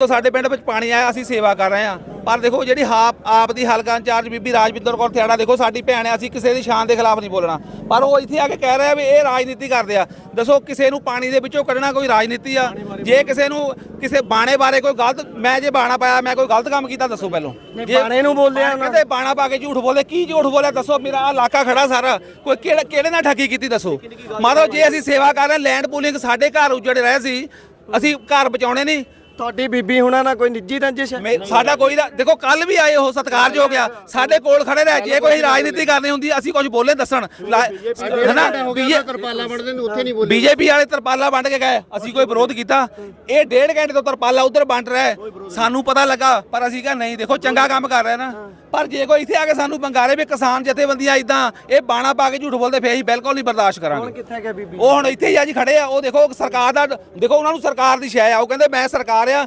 ਤੋਂ ਸਾਡੇ ਪਿੰਡ ਵਿੱਚ ਪਾਣੀ ਆਇਆ ਅਸੀਂ ਸੇਵਾ ਕਰ ਰਹੇ ਹਾਂ। ਪਰ ਦੇਖੋ ਜਿਹੜੀ ਆਪ ਆਪ ਦੀ ਹਲਕਾ ਇੰਚਾਰਜ ਬੀਬੀ ਰਾਜਵਿੰਦਰ ਕੌਰ ਥਿਆੜਾ ਦੇਖੋ ਸਾਡੀ ਭੈਣ ਹੈ ਅਸੀਂ ਕਿਸੇ ਦੀ ਸ਼ਾਨ ਦੇ ਖਿਲਾਫ ਨਹੀਂ ਬੋਲਣਾ। ਪਰ ਉਹ ਇੱਥੇ ਆ ਕੇ ਕਹਿ ਰਿਹਾ ਵੀ ਇਹ ਰਾਜਨੀਤੀ ਕਰਦੇ ਆ। ਦੱਸੋ ਕਿਸੇ ਨੂੰ ਪਾਣੀ ਦੇ ਵਿੱਚੋਂ ਕੱਢਣਾ ਕੋਈ ਰਾਜਨੀਤੀ ਆ? ਜੇ ਕਿਸੇ ਨੂੰ ਕਿਸੇ ਬਾਣੇ ਬਾਰੇ ਕੋਈ ਗਲਤ ਮੈਂ ਜੇ ਬਾਣਾ ਪਾਇਆ ਮੈਂ ਕੋਈ ਗਲਤ ਕੰਮ ਕੀਤਾ ਦੱਸੋ ਪਹਿਲੋਂ। ਜੇ ਬਾਣੇ ਨੂੰ ਬੋਲਿਆ ਉਹਨਾਂ ਕਹਿੰਦੇ ਬਾਣਾ ਪਾ ਕੇ ਝੂਠ ਬੋਲੇ ਕੀ ਝੂਠ ਬੋਲਿਆ ਦੱਸੋ ਮੇਰਾ ਇਲਾਕਾ ਖੜਾ ਸਾਰਾ। ਕੋਈ ਕਿਹੜੇ ਕਿਹੜੇ ਨਾਲ ਠੱਗੀ ਕੀਤੀ ਦੱਸੋ? ਮਾਰੋ ਜੇ ਅਸੀਂ ਸੇਵਾ ਕਰ ਰਹੇ ਲੈਂਡ ਪੂਲਿੰਗ ਸਾਡੇ ਘਰ ਉਜੜ ਰਹੇ ਸੀ ਅਸੀਂ ਘਰ ਬਚਾਉਣੇ ਨਹੀਂ। ਤੁਹਾਡੀ ਬੀਬੀ ਹੁਣਾਂ ਨਾਲ ਕੋਈ ਨਿੱਜੀ ਰੰਜਿਸ਼ ਹੈ? ਮੈਂ- ਸਾਡਾ ਕੋਈ ਨਾ- ਦੇਖੋ ਕੱਲ ਵੀ ਆਏ ਉਹ ਸਤਿਕਾਰਯੋਗ ਆ। ਸਾਡੇ ਕੋਲ ਖੜੇ ਰਹੇ ਜੇ ਕੋਈ ਰਾਜਨੀਤੀ ਕਰਨੀ ਹੁੰਦੀ ਅਸੀਂ ਕੁਝ ਬੋਲੇ ਦੱਸਣ। ਹਨਾ? ਤਰਪਾਲਾ ਵੜਦੇ ਨੇ ਉੱਥੇ ਨਹੀਂ ਬੋਲੇ। ਬੀਜੇਪੀ ਵਾਲੇ ਤਰਪਾਲਾ ਵੰਡ ਕੇ ਗਏ ਅਸੀਂ ਕੋਈ ਵਿਰੋਧ ਕੀਤਾ। ਇਹ ਡੇਢ ਘੰਟੇ ਤੋਂ ਤਰਪਾਲਾ ਉਧਰ ਵੰਡ ਰਿਹਾ ਹੈ। ਸਾਨੂੰ ਪਤਾ ਲੱਗਾ ਪਰ ਅਸੀਂ ਕਿਹਾ ਨਹੀਂ ਦੇਖੋ ਚੰਗਾ ਕੰਮ ਕਰ ਰਿਹਾ ਨਾ। ਪਰ ਜੇ ਕੋਈ ਇੱਥੇ ਆ ਕੇ ਸਾਨੂੰ ਬੰਗਾਰੇ ਵੀ ਕਿਸਾਨ ਜਥੇਬੰਦੀਆਂ ਇਦਾਂ ਇਹ ਬਾਣਾ ਪਾ ਕੇ ਝੂਠ ਬੋਲਦੇ ਫੇਰ ਅਸੀਂ ਬਿਲਕੁਲ ਨਹੀਂ ਬਰਦਾਸ਼ਤ ਹੁਣ ਕਰਾਂਗੇ ਕਿੱਥੇ ਗਿਆ ਬੀਬੀ? ਉਹ ਹੁਣ ਇੱਥੇ ਹੀ ਆ ਜੀ ਖੜੇ ਆ ਉਹ ਦੇਖੋ ਸਰਕਾਰ ਦਾ ਦੇਖੋ ਉਹਨਾਂ ਨੂੰ ਸਰਕਾਰ ਦੀ ਸ਼ੈ ਆ। ਉਹ ਕਹਿੰਦੇ ਮੈਂ ਸਰਕਾਰ ਆ